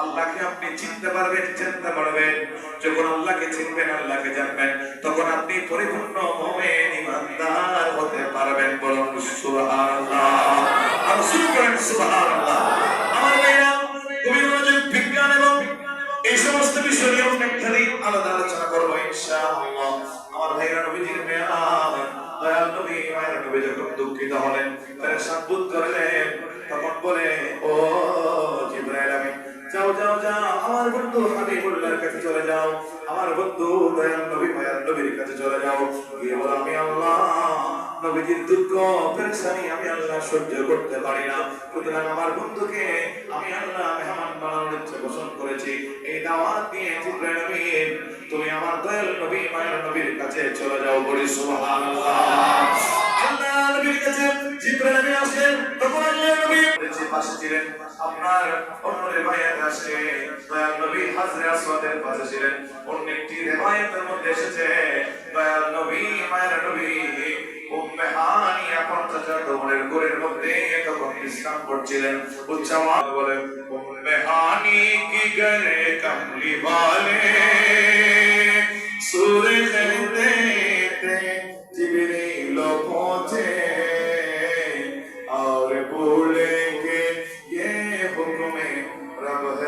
আল্লাহকে আপনি চিনতে পারবেন চিনতে পারবেন। যখন আল্লাহকে চিনবেন, আল্লাহকে জানবেন, তখন আপনি পরিপূর্ণ মোমেন, ইমানদার হতে পারবেন বলুন, সুবহানাল্লাহ। আর শুরু করেন, সুবহানাল্লাহ। আমার ভাইরা, তুমি মনোযোগ, বিজ্ঞান এবং এই সমস্ত বিষয় নিয়ে অনেক খালি আলাদা আলোচনা করব, ইনশাআল্লাহ। আমার ভাইরা নবীজির মেয়াদ, দয়াল নবী, মায়ের নবী যখন দুঃখিত হলেন পেরেশান বোধ করলেন, তখন বলে যাও যাও, আমার বন্ধু হাবিবুল্লাহর কাছে চলে যাও, আমার বন্ধু দয়াল নবী মায়ের নবীর কাছে চলে যাও। গিয়ে আমি আল্লাহ, নবীজির দুঃখ, পেরেশানি আমি আল্লাহ সহ্য করতে পারি না। সুতরাং আমার বন্ধুকে আমি আল্লাহ মেহমান বানানোর ইচ্ছে পোষণ করেছি। এই দাওয়াত দিয়ে জিব্রাইল আমিন, তুমি আমার দয়াল নবী মায়ের নবীর কাছে চলে যাও বলি সুবহানাল্লাহ। পাশে ছিলেন আপনার অন্য রেবায়াত আসে দয়াল নবী হাজরে আসওয়াদের পাশে ছিলেন। অন্য একটি রেবায়াতের মধ্যে এসেছে দয়াল নবী, মায়ের নবী। উম্মে হানিয়া পঞ্চাশ দমনের গোরের মধ্যে তখন ইসলাম করছিলেন। উচ্চামা বলেন উম্মে হানি কি গরে কমলি বালে? সুরে খেলতে জিবরিল পৌঁছে আর বো Rama